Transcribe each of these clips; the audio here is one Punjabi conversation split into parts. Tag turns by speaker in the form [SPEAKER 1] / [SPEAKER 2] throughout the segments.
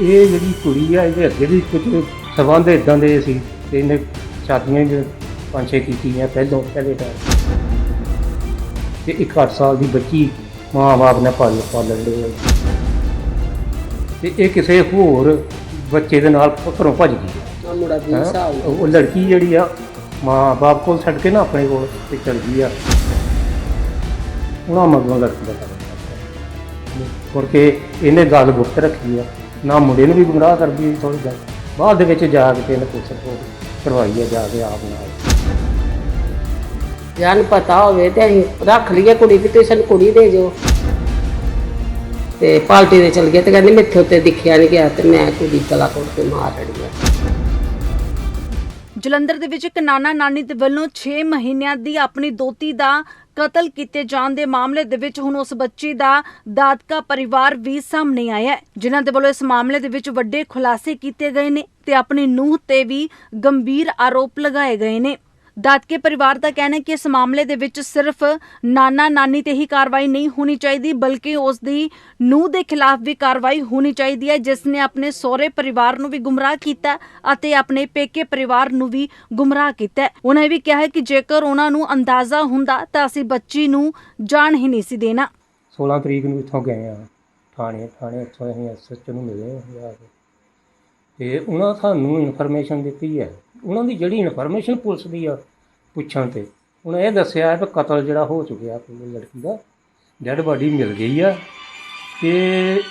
[SPEAKER 1] ਇਹ ਜਿਹੜੀ ਕੁੜੀ ਆ ਇਹਦੇ ਅੱਗੇ ਵੀ ਕੁਝ ਸਬੰਧ ਇਦਾਂ ਦੇ ਸੀ ਤੇ ਇਹਨੇ ਸ਼ਾਦੀਆਂ ਵੀ ਪੰਜ ਛੇ ਕੀਤੀਆਂ ਪਹਿਲੋਂ ਪਹਿਲੇ ਟਾਈਮ ਤੇ। ਇੱਕ 8 ਸਾਲ ਦੀ ਬੱਚੀ ਮਾਂ-ਬਾਪ ਨੇ ਪਾਲ ਪਾਲਣ ਲਈ ਤੇ ਇਹ ਕਿਸੇ ਹੋਰ ਬੱਚੇ ਦੇ ਨਾਲ ਘਰੋਂ ਭੱਜ ਗਈ।
[SPEAKER 2] ਆ ਮੁੰਡਾ 20
[SPEAKER 1] ਹੈਂ।
[SPEAKER 2] ਸਾਲ ਦਾ
[SPEAKER 1] ਉਹ ਲੜਕੀ ਜਿਹੜੀ ਆ ਮਾਂ-ਬਾਪ ਕੋਲ ਛੱਡ ਕੇ ਨਾ ਆਪਣੇ ਕੋਲ ਤੇ ਚਲ ਗਈ ਆ। ਉਹਨਾਂ ਮਗਰੋਂ ਲੜਕੀ ਦਾ porque ਇਹਨੇ ਗੱਲ ਗੁਪਤ ਰੱਖੀ ਆ। ਨਾ ਮੁੰਡੇ ਨੂੰ ਵੀ ਗੁੰਮਰਾਹ ਕਰਦੀ ਥੋੜੀ ਗੱਲ। ਬਾਅਦ ਦੇ ਵਿੱਚ ਜਾ ਕੇ ਤੇ ਇਹਨੇ ਪੁਲਿਸ ਰਿਪੋਰਟ ਕਰਵਾਈ ਜਾ ਕੇ ਆਪ ਨਾਲ।
[SPEAKER 2] ਜਾਨ ਪਤਾ ਹੋਵੇ ਤੇ ਅਸੀਂ ਰੱਖ ਲਈਏ ਕੁੜੀ ਵੀ ਤੁਸੀਂ ਸਾਨੂੰ ਕੁੜੀ ਦੇ ਜੋ। ਤੇ ਪਾਰਟੀ ਦੇ ਚਲ ਗਏ ਤੇ ਕਹਿੰਦੇ ਮੈਥੇ ਉੱਤੇ ਦਿਖਿਆ ਨਹੀਂ ਗਿਆ ਤੇ ਮੈਂ ਕੁੜੀ ਗਲਾ ਕੋਟ ਕੇ ਮਾਰ ਆ।
[SPEAKER 3] ਜਲੰਧਰ ਦੇ ਵਿੱਚ ਇੱਕ ਨਾਨਾ ਨਾਨੀ ਦੇ ਵੱਲੋਂ 6 ਮਹੀਨਿਆਂ ਦੀ ਆਪਣੀ ਦੋਤੀ ਦਾ ਕਤਲ ਕੀਤੇ ਜਾਣ ਦੇ ਮਾਮਲੇ ਦੇ ਵਿੱਚ ਹੁਣ ਉਸ ਬੱਚੀ ਦਾ ਦਾਦਕਾ ਪਰਿਵਾਰ ਵੀ ਸਾਹਮਣੇ ਆਇਆ ਹੈ, ਜਿਨ੍ਹਾਂ ਦੇ ਵੱਲੋਂ ਇਸ ਮਾਮਲੇ ਦੇ ਵਿੱਚ ਵੱਡੇ ਖੁਲਾਸੇ ਕੀਤੇ ਗਏ ਨੇ ਤੇ ਆਪਣੀ ਨੂੰਹ ਤੇ ਵੀ ਗੰਭੀਰ ਆਰੋਪ ਲਗਾਏ ਗਏ ਨੇ। ਦਾਦਕੇ ਪਰਿਵਾਰ ਦਾ ਕਹਿਣਾ ਹੈ ਕਿ ਇਸ ਮਾਮਲੇ ਦੇ ਵਿੱਚ ਸਿਰਫ ਨਾਨਾ ਨਾਨੀ ਤੇ ਹੀ ਕਾਰਵਾਈ ਨਹੀਂ ਹੋਣੀ ਚਾਹੀਦੀ, ਬਲਕਿ ਉਸ ਦੀ ਨੂੰਹ ਦੇ ਖਿਲਾਫ ਵੀ ਕਾਰਵਾਈ ਹੋਣੀ ਚਾਹੀਦੀ ਹੈ, ਜਿਸ ਨੇ ਆਪਣੇ ਸਹੁਰੇ ਪਰਿਵਾਰ ਨੂੰ ਵੀ ਗੁੰਮਰਾਹ ਕੀਤਾ ਅਤੇ ਆਪਣੇ ਪੇਕੇ ਪਰਿਵਾਰ ਨੂੰ ਵੀ ਗੁੰਮਰਾਹ ਕੀਤਾ ਉਹਨਾਂ ਇਹ ਵੀ ਕਿਹਾ ਹੈ ਕਿ ਜੇਕਰ ਉਹਨਾਂ ਨੂੰ ਅੰਦਾਜ਼ਾ ਹੁੰਦਾ ਤਾਂ ਅਸੀਂ ਬੱਚੀ ਨੂੰ ਜਾਣ ਹੀ ਨਹੀਂ ਸੀ ਦੇਣਾ।
[SPEAKER 1] 16 ਤਰੀਕ ਨੂੰ ਇੱਥੋਂ ਗਏ ਆ ਥਾਣੇ ਥਾਣੇ ਇੱਥੋਂ ਅਸੀਂ ਐਸਐਚ ਨੂੰ ਮਿਲੇ ਆ ਜਾ ਕੇ। ਤੇ ਉਹਨਾਂ ਸਾਨੂੰ ਇਨਫੋਰਮੇਸ਼ਨ ਦਿੱਤੀ ਹੈ ਉਹਨਾਂ ਦੀ ਜਿਹੜੀ ਇਨਫੋਰਮੇਸ਼ਨ ਪੁਲਿਸ ਦੀ ਆ ਪੁੱਛਣ ਤੇ ਉਹਨਾਂ ਇਹ ਦੱਸਿਆ ਹੈ ਕਿ ਕਤਲ ਜਿਹੜਾ ਹੋ ਚੁੱਕਿਆ ਕੋਈ ਲੜਕੀ ਦਾ ਡੈਡ ਬਾਡੀ ਮਿਲ ਗਈ ਆ ਤੇ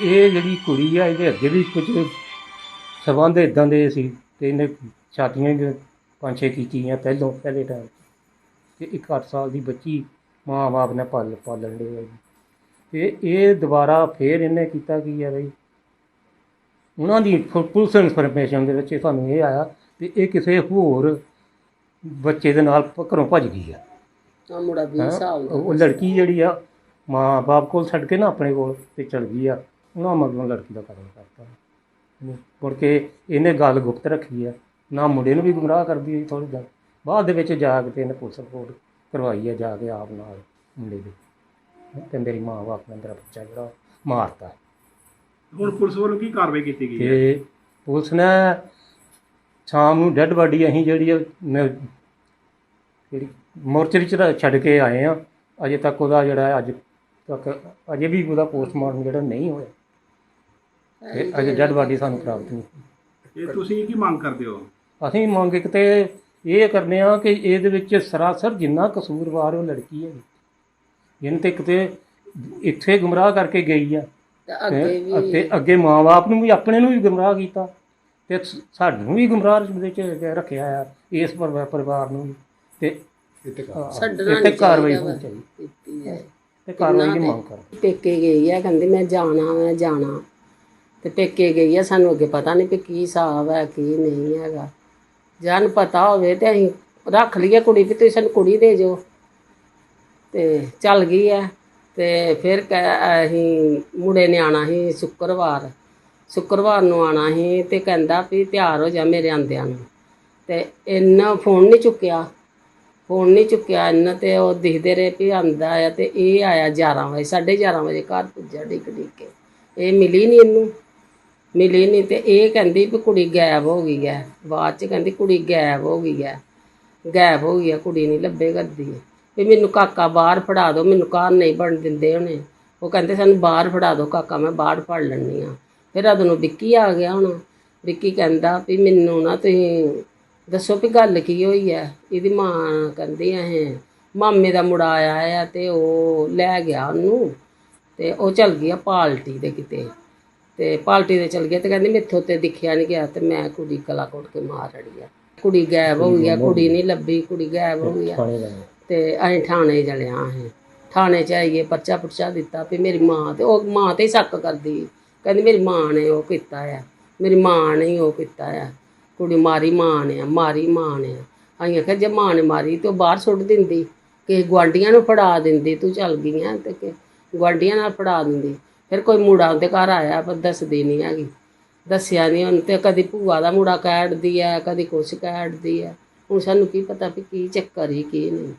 [SPEAKER 1] ਇਹ ਜਿਹੜੀ ਕੁੜੀ ਆ, ਇਹਦੇ ਅੱਗੇ ਵੀ ਕੁਝ ਸਬੰਧ ਇਦਾਂ ਦੇ ਸੀ ਤੇ ਇਹਨੇ ਛਾਤੀਆਂ ਵੀ ਪੰਜ ਛੇ ਕੀਤੀਆਂ ਪਹਿਲੋਂ, ਪਹਿਲੇ ਟਾਈਮ ਤੇ ਇੱਕ 8 ਸਾਲ ਦੀ ਬੱਚੀ ਮਾਂ-ਬਾਪ ਨੇ ਪਾਲ, ਪਾਲਣ ਲਈ। ਤੇ ਇਹ ਦੁਬਾਰਾ ਫੇਰ ਇਹਨੇ ਕੀਤਾ ਕੀ ਹੈ ਬਈ? ਉਹਨਾਂ ਦੀ ਪੁਲਿਸ ਇਨਫੋਰਮੇਸ਼ਨ ਦੇ ਵਿੱਚ ਸਾਨੂੰ ਇਹ ਆਇਆ ਤੇ ਇਹ ਕਿਸੇ ਹੋਰ ਬੱਚੇ ਦੇ ਨਾਲ ਪ- ਘਰੋਂ ਭੱਜ ਗਈ ਆ।
[SPEAKER 2] ਆ ਮੁੰਡਾ 20
[SPEAKER 1] ਹੈਂ।
[SPEAKER 2] ਸਾਲ ਦਾ।
[SPEAKER 1] ਉਹ ਲੜਕੀ ਜਿਹੜੀ ਆ ਮਾਂ-ਬਾਪ ਕੋਲ ਛੱਡ ਕੇ ਨਾ ਆਪਣੇ ਕੋਲ ਤੇ ਚਲ ਗਈ ਆ। ਉਹਨਾਂ ਮਗਰੋਂ ਲੜਕੀ ਦਾ ਕਤਲ ਕਰਤਾ। ਮੁੜ ਕੇ ਇਹਨੇ ਗੱਲ ਗੁਪਤ ਰੱਖੀ ਆ। ਨਾ ਮੁੰਡੇ ਨੂੰ ਵੀ ਗੁੰਮਰਾਹ ਕਰਦੀ ਥੋੜੀ ਗੱਲ। ਬਾਅਦ ਦੇ ਵਿੱਚ ਜਾ ਕੇ ਤੇ ਇਹਨੇ ਪੁਲਿਸ ਰਿਪੋਰਟ ਕਰਵਾਈ ਆ ਜਾ ਕੇ ਆਪ ਨਾਲ ਮੁੰਡੇ ਦੇ। ਤੇ ਮੇਰੀ ਮਾਂ ਬਾਪ ਨੇ ਮੇਰਾ ਬੱਚਾ ਜਿਹੜਾ ਮਾਰਤਾ।
[SPEAKER 4] ਹੁਣ ਪੁਲਿਸ ਵੱਲੋਂ ਕੀ ਕਾਰਵਾਈ ਕੀਤੀ ਗਈ ਹੈ
[SPEAKER 1] ਤੇ ਪੁਲਿਸ ਨੇ ਸ਼ਾਮ ਨੂੰ ਡੈੱਡ ਬਾਡੀ ਅਸੀਂ ਜਿਹੜੀ ਆ, ਮ- ਜਿਹੜੀ ਮੋਰਚਰੀ ਚ ਛੱਡ ਕੇ ਆਏ ਆ। ਅਜੇ ਤੱਕ ਉਹਦਾ ਜਿਹੜਾ ਅੱਜ ਤੱਕ ਅਜੇ ਵੀ ਉਹਦਾ ਪੋਸਟਮਾਰਟਮ ਜਿਹੜਾ ਨਹੀਂ ਹੋਇਆ। ਤੇ ਅਜੇ ਡੈੱਡ ਬਾਡੀ ਸਾਨੂੰ ਪ੍ਰਾਪਤ ਨਹੀਂ
[SPEAKER 4] ਇਹ ਤੁਸੀਂ ਕੀ ਮੰਗ ਕਰਦੇ ਹੋ?
[SPEAKER 1] ਅਸੀਂ ਮੰਗ ਇੱਕ ਤੇ ਇਹ ਕਰਨੇ ਆ ਕਿ ਇਹਦੇ ਵਿੱਚ ਸਰਾਸਰ ਜਿੰਨਾ ਕਸੂਰਵਾਰ ਉਹ ਲੜਕੀ ਹੈ ਜਿਹਨੇ ਤੇ ਕਿਤੇ ਇੱਥੇ ਗੁੰਮਰਾਹ ਕਰਕੇ ਗਈ ਆ।
[SPEAKER 2] ਤੇ ਅੱਗੇ
[SPEAKER 1] ਅੱਗੇ ਮਾਂ-ਬਾਪ ਨੂੰ ਵੀ ਆਪਣੇ ਨੂੰ ਵੀ ਗੁੰਮਰਾਹ ਕੀਤਾ। ਤੇ ਸਾਨੂੰ ਵੀ ਗੁੰਮਰਾਹ ਵਿੱਚ ਰੱਖਿਆ ਆ ਇਸ ਪਰਿਵਾ- ਪਰਿਵਾਰ ਨੂੰ ਵੀ। ਤੇ
[SPEAKER 2] ਛੱਡਣਾ
[SPEAKER 1] ਇੱਥੇ
[SPEAKER 2] ਨਹੀਂ
[SPEAKER 1] ਕਾਰਵਾਈ ਹੋਣੀ ਚਾਹੀਦੀ। ਤੇ ਕਾਰਵਾਈ ਦੀ ਮੰਗ ਕਰ।
[SPEAKER 2] ਪੇਕੇ ਗਈ ਆ ਕਹਿੰਦੀ ਮੈਂ ਜਾਣਾ ਮੈਂ ਜਾਣਾ। ਤੇ ਪੇਕੇ ਗਈ ਆ ਸਾਨੂੰ ਅੱਗੇ ਪਤਾ ਨਹੀਂ ਵੀ ਕੀ ਹਿਸਾਬ ਹੈ ਕੀ ਨਹੀਂ ਹੈਗਾ। ਜਾਨ ਪਤਾ ਹੋਵੇ ਤੇ ਅਸੀਂ ਰੱਖ ਲਈਏ ਕੁੜੀ ਵੀ ਤੁਸੀਂ ਸਾਨੂੰ ਕੁੜੀ ਦੇ ਜੋ ਤੇ ਚੱਲ ਗਈ ਆ। ਤੇ ਫਿਰ ਕਹਿ- ਅਸੀਂ ਮੁੰਡੇ ਨੇ ਆਣਾ ਸੀ ਸ਼ੁੱਕਰਵਾਰ। ਸ਼ੁੱਕਰਵਾਰ ਨੂੰ ਆਣਾ ਸੀ ਤੇ ਕਹਿੰਦਾ ਵੀ ਤਿਆਰ ਹੋ ਜਾ ਮੇਰੇ ਆਂਦਿਆਂ ਨੂੰ। ਤੇ ਇੰਨਾ ਫੋਨ ਨਹੀਂ ਚੁੱਕਿਆ। ਫੋਨ ਨਹੀਂ ਚੁੱਕਿਆ ਇਹਨਾਂ ਤੇ ਉਹ ਦਿਖਦੇ ਰਹੇ ਵੀ ਆਂਦਾ ਆ ਤੇ ਇਹ ਆਇਆ 11 ਵਜੇ 11:30 ਵਜੇ ਘਰ ਪੁੱਜਾ ਡਿੱਗ ਡਿੱਗ ਕੇ। ਇਹ ਮਿਲੀ ਨਹੀਂ ਇਹਨੂੰ। ਮਿਲੀ ਨਹੀਂ ਤੇ ਇਹ ਕਹਿੰਦੀ ਵੀ ਕੁੜੀ ਗਾਇਬ ਹੋ ਗਈ ਹੈ। ਬਾਅਦ ਚ ਕਹਿੰਦੀ ਕੁੜੀ ਗਾਇਬ ਹੋ ਗਈ ਹੈ। ਗਾਇਬ ਹੋ ਗਈ ਹੈ, ਕੁੜੀ ਨਹੀਂ ਲੱਭੇ ਕਰਦੀ ਹੈ। ਵੀ ਮੈਨੂੰ ਕਾਕਾ ਬਾਹਰ ਫੜਾ ਦਿਓ, ਮੈਨੂੰ ਘਰ ਨਹੀਂ ਬਣ ਦਿੰਦੇ ਉਹਨੇ। ਉਹ ਕਹਿੰਦੇ ਸਾਨੂੰ ਬਾਹਰ ਫੜਾ ਦਿਓ, ਕਾਕਾ ਮੈਂ ਬਾਹਰ ਫੜ ਲੈਣੀ ਆ ਫਿਰ ਨੂੰ ਵਿੱਕੀ ਆ ਗਿਆ ਹੁਣ। ਵਿੱਕੀ ਕਹਿੰਦਾ ਵੀ ਮੈਨੂੰ ਨਾ ਤੁਸੀਂ ਦੱਸੋ ਵੀ ਗੱਲ ਕੀ ਹੋਈ ਹੈ ਇਹਦੀ ਮਾਂ ਕਹਿੰਦੀ ਇਹ ਮਾਮੇ ਦਾ ਮੁੰਡਾ ਆਇਆ ਆ ਤੇ ਉਹ ਲੈ ਗਿਆ ਉਹਨੂੰ ਤੇ ਉਹ ਚਲ ਗਈ ਆ ਪਾਲਟੀ ਦੇ ਕਿਤੇ। ਤੇ ਪਾਲਟੀ ਦੇ ਚਲ ਗਿਆ ਤੇ ਕਹਿੰਦੀ ਮੈਥੋਂ ਤੇ ਦਿਖਿਆ ਨਹੀਂ ਗਿਆ ਤੇ ਮੈਂ ਕੁੜੀ ਗਲਾ ਘੁੱਟ ਕੇ ਮਾਰ ਅੜੀ ਆ। ਕੁੜੀ ਗਾਇਬ ਹੋ ਗਈ ਆ ਕੁੜੀ ਨਹੀਂ ਲੱਭੀ ਕੁੜੀ ਗਾਇਬ ਹੋ ਗਈ ਆ। ਤੇ ਅਸੀਂ ਥਾਣੇ ਜਲਿਆ ਅਸੀਂ। ਥਾਣੇ ਚ ਆਈਏ ਪਰਚਾ ਪੁਰਚਾ ਦਿੱਤਾ ਵੀ ਮੇਰੀ ਮਾਂ ਤੇ ਉਹ ਮਾਂ ਤੇ ਹੀ ਸ਼ੱਕ ਕਰਦੀ। ਕਹਿੰਦੀ ਮੇਰੀ ਮਾਂ ਨੇ ਉਹ ਕੀਤਾ ਆ, ਮੇਰੀ ਮਾਂ ਨੇ ਹੀ ਉਹ ਕੀਤਾ ਆ। ਕੁੜੀ ਮਾਰੀ ਮਾਂ ਨੇ ਆ, ਮਾਰੀ ਮਾਂ ਨੇ ਆ। ਅਸੀਂ ਆਖਿਆ, ਜੇ ਮਾਂ ਨੇ ਮਾਰੀ ਤੇ ਉਹ ਬਾਹਰ ਸੁੱਟ ਦਿੰਦੀ ਕਿ ਗੁਆਂਢੀਆਂ ਨੂੰ ਫੜਾ ਦਿੰਦੀ, ਤੂੰ ਚੱਲ ਗਈ ਆ ਤੇ ਕਿ ਗੁਆਂਢੀਆਂ ਨਾਲ ਫੜਾ ਦਿੰਦੀ। ਫਿਰ ਕੋਈ ਮੁੰਡਾ ਉਹਦੇ ਘਰ ਆਇਆ, ਪਰ ਦੱਸਦੀ ਨਹੀਂ ਹੈਗੀ। ਦੱਸਿਆ ਨਹੀਂ ਉਹਨੂੰ ਤੇ ਕਦੀ ਭੂਆ ਦਾ ਮੁੰਡਾ ਕਹਿੜਦੀ ਆ, ਕਦੀ ਕੁਛ ਕਹਿੜਦੀ ਆ। ਹੁਣ ਸਾਨੂੰ ਕੀ ਪਤਾ ਵੀ ਕੀ ਚੱਕਰ ਹੀ ਕੀ ਨਹੀਂ।